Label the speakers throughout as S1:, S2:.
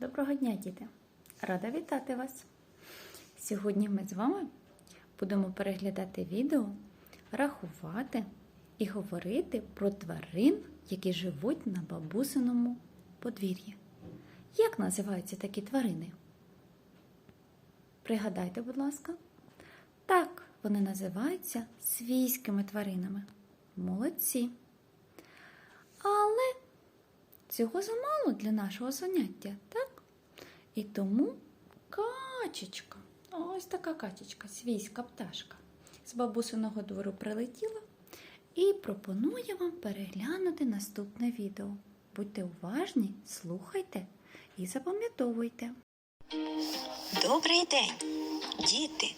S1: Доброго дня, діти! Рада вітати вас! Сьогодні ми з вами будемо переглядати відео, рахувати і говорити про тварин, які живуть на бабусиному подвір'ї. Як називаються такі тварини? Пригадайте, будь ласка. Так, вони називаються свійськими тваринами. Молодці. Але Цього замало для нашого заняття, так? І тому качечка, ось така качечка, свійська пташка, з бабусиного двору прилетіла і пропонує вам переглянути наступне відео. Будьте уважні, слухайте і запам'ятовуйте.
S2: Добрий день, діти!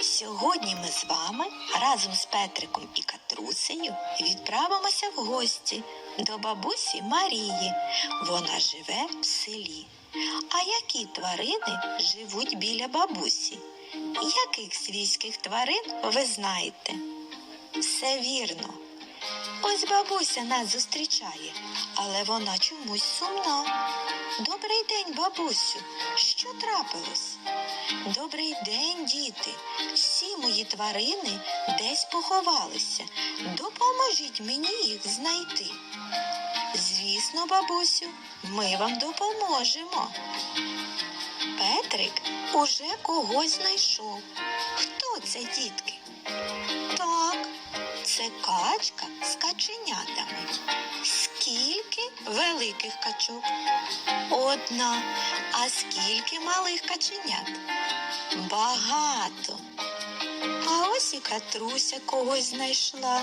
S2: Сьогодні ми з вами разом з Петриком і Катрусею відправимося в гості до бабусі Марії. Вона живе в селі. А які тварини живуть біля бабусі? Яких свійських тварин ви знаєте? Все вірно. Ось бабуся нас зустрічає, але вона чомусь сумна. Добрий день, бабусю. Що трапилось? Добрий день, діти. Всі мої тварини десь поховалися. Допоможіть мені їх знайти. Звісно, бабусю, ми вам допоможемо. Петрик уже когось знайшов. Хто це, дітки? Так, це качка з каченятами. Скільки великих качок? Одна. А скільки малих каченят? Багато. А ось і катруся когось знайшла.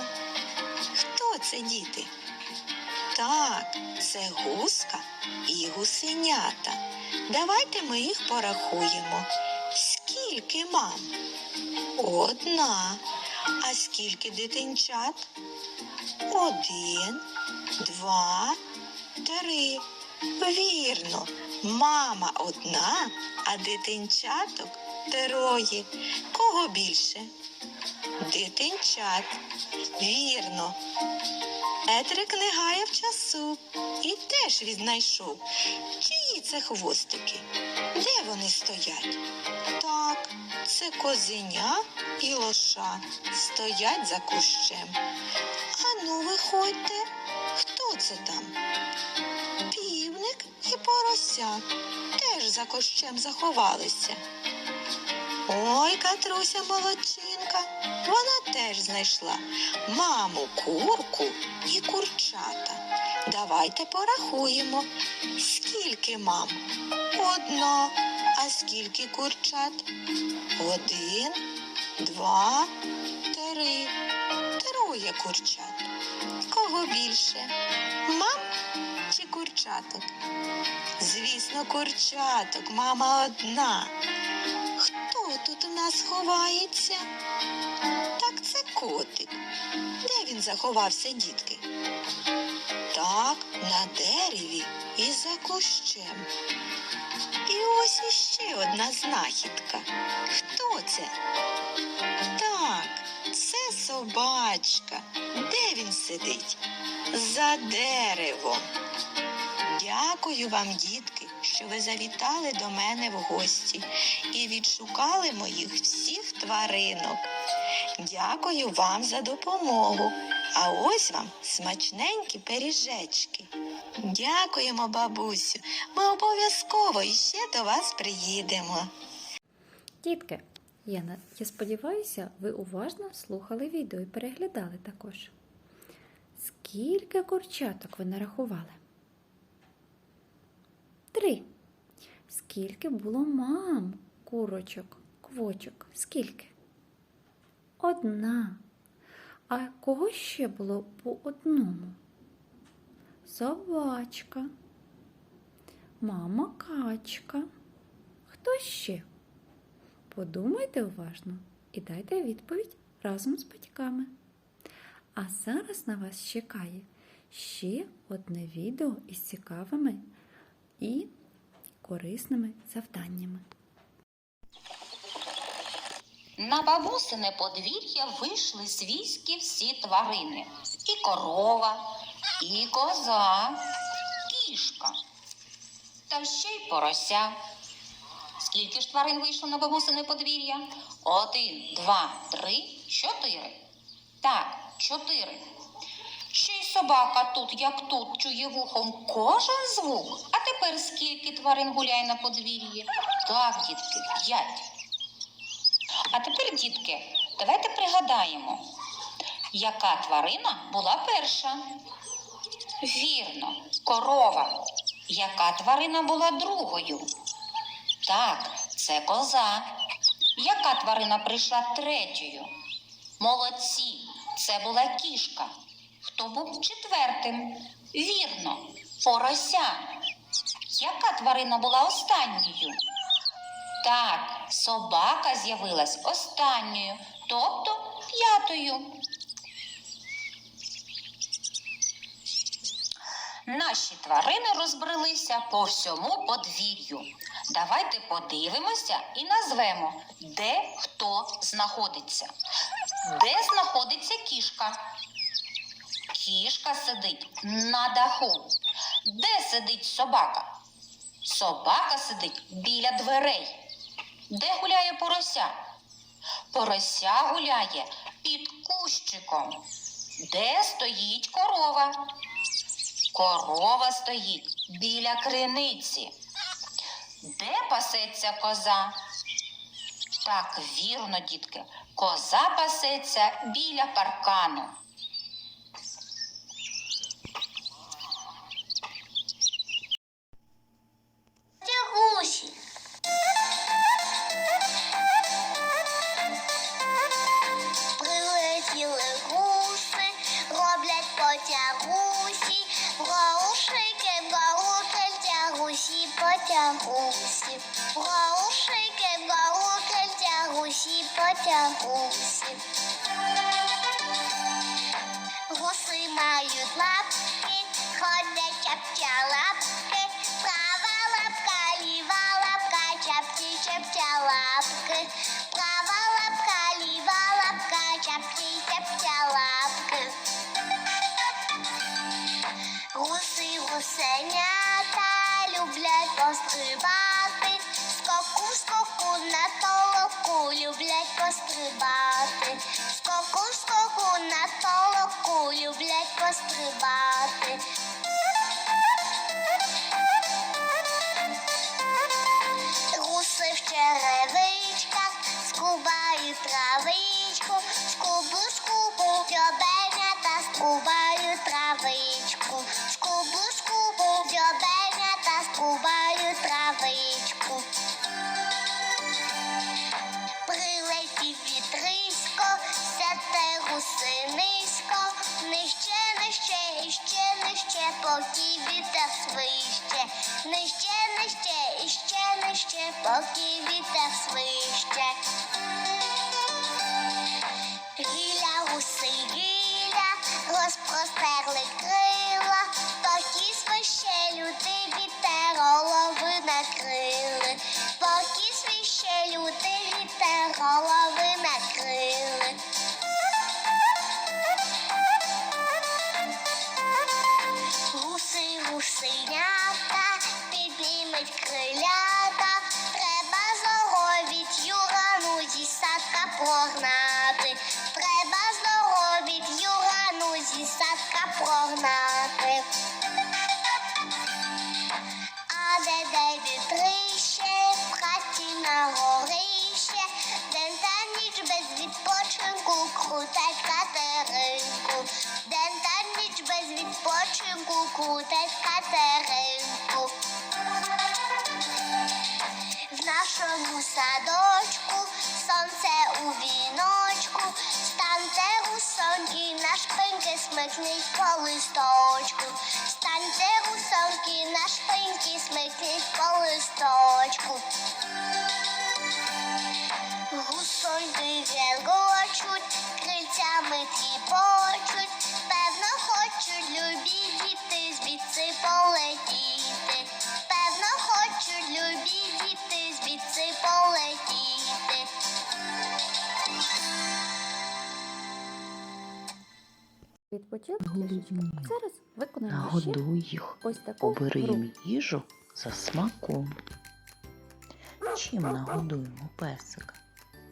S2: Хто це, діти? Так, це гуска і гусенята. Давайте ми їх порахуємо. Скільки мам? Одна. А скільки дитинчат? Один, два, три. Вірно, мама одна, а дитинчаток троє. Кого більше? Дитинчат. Вірно. Петрик не гаяв часу і теж віднайшов. Чиї це хвостики? Де вони стоять? Так, це козеня і лоша стоять за кущем. Ану, виходьте. Хто це там? Півник і порося теж за кущем заховалися. Ой, Катруся молодчинка, вона теж знайшла маму курку і курчата. Давайте порахуємо, скільки мам? Одна. А скільки курчат? Один, два, три. Троє курчат. Кого більше? Мам чи курчаток? Звісно, курчаток, мама одна. Хто тут у нас ховається? Котик. Де він заховався, дітки? Так, на дереві і за кущем. І ось іще одна знахідка. Хто це? Так, це собачка. Де він сидить? За деревом. Дякую вам, дітки, що ви завітали до мене в гості і відшукали моїх всіх тваринок. Дякую вам за допомогу. А ось вам смачненькі пиріжечки. Дякуємо, бабусю. Ми обов'язково іще до вас приїдемо.
S1: Дітки, я, я сподіваюся, ви уважно слухали відео і переглядали також. Скільки курчаток ви нарахували? Три. Скільки було мам, курочок, квочок? Скільки? Одна. А кого ще було по одному? Собачка. Мама качка. Хто ще? Подумайте уважно і дайте відповідь разом з батьками. А зараз на вас чекає ще одне відео із цікавими і корисними завданнями.
S3: На бабусине подвір'я вийшли свійські всі тварини. І корова, і коза, кішка. та ще й порося. Скільки ж тварин вийшло на бабусине подвір'я? Один, два, три, чотири. Так, чотири. Ще й собака тут, як тут, чує вухом кожен звук. А тепер скільки тварин гуляє на подвір'ї? Так, дітки, п'ять. А тепер, дітки, давайте пригадаємо, яка тварина була перша? Вірно, корова. Яка тварина була другою? Так, це коза. Яка тварина прийшла третьою? Молодці, це була кішка. Хто був четвертим? Вірно, порося. Яка тварина була останньою? Так, собака з'явилась останньою, тобто п'ятою. Наші тварини розбрелися по всьому подвір'ю. Давайте подивимося і назвемо, де хто знаходиться. Де знаходиться кішка? Кішка сидить на даху. Де сидить собака? Собака сидить біля дверей. Де гуляє порося? Порося гуляє під кущиком. Де стоїть корова? Корова стоїть біля криниці. Де пасеться коза? Так, вірно, дітки, коза пасеться біля паркану.
S4: Потягусі, Гоушики, гоушель, тягусі, потягусі. Гуси мають лапки, ходять чапча лапки, права лапка, ліва лапка, чапці чапча лапки, прогнати, треба злоговіть юрану зі садка прогнати. А де де вітрище, в хаті на горище, день та ніч без відпочинку крутать катеринку, день та ніч без відпочинку крутать катеринку. Листочку, станьте у на шпиньки смикніть по листочку. Гусоньки
S1: Трішечки. Зараз виконаємо ще
S5: Нагодуй їх,
S1: ось таку
S5: обери їм їжу за смаком. Чим нагодуємо песика?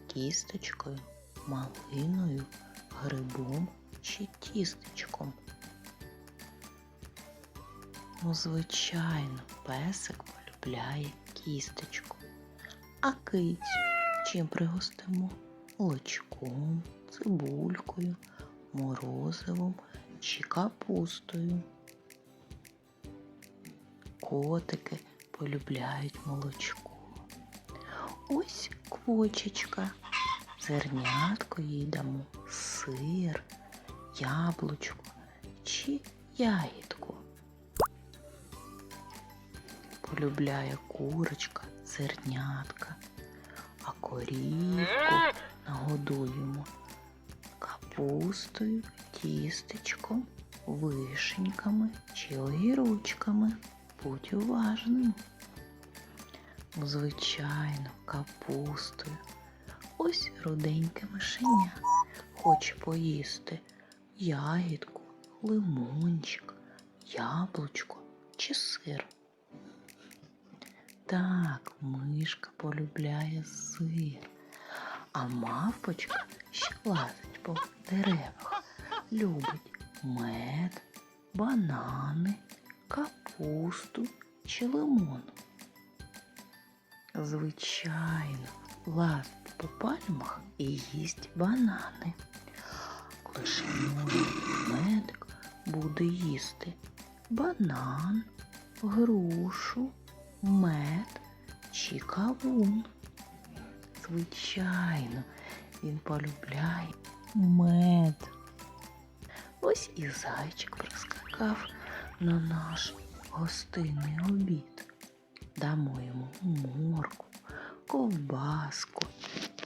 S5: Кісточкою, малиною, грибом чи тістечком? Ну, звичайно, песик полюбляє кісточку. А кицю чим пригостимо? Молочком, цибулькою, морозивом чи капустою. Котики полюбляють молочко. Ось квочечка. Зернятко їй дамо, сир, яблучко чи ягідку. Полюбляє курочка, зернятка, а корівку нагодуємо капустою, тістечком, вишеньками чи огірочками. Будь уважним. Звичайно, капустою. Ось руденьке мишеня. Хоче поїсти ягідку, лимончик, яблучко чи сир. Так, мишка полюбляє сир, а мавпочка ще лазить по деревах. Любить мед, банани, капусту чи лимон. Звичайно, лазить по пальмах і їсть банани. Лише медик буде їсти банан, грушу, мед чи кавун. Звичайно, він полюбляє мед. Ось і зайчик прискакав на наш гостинний обід. Дамо йому морку, ковбаску,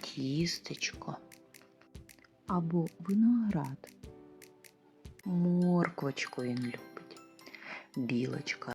S5: тістечко або виноград. Морквочку він любить. Білочка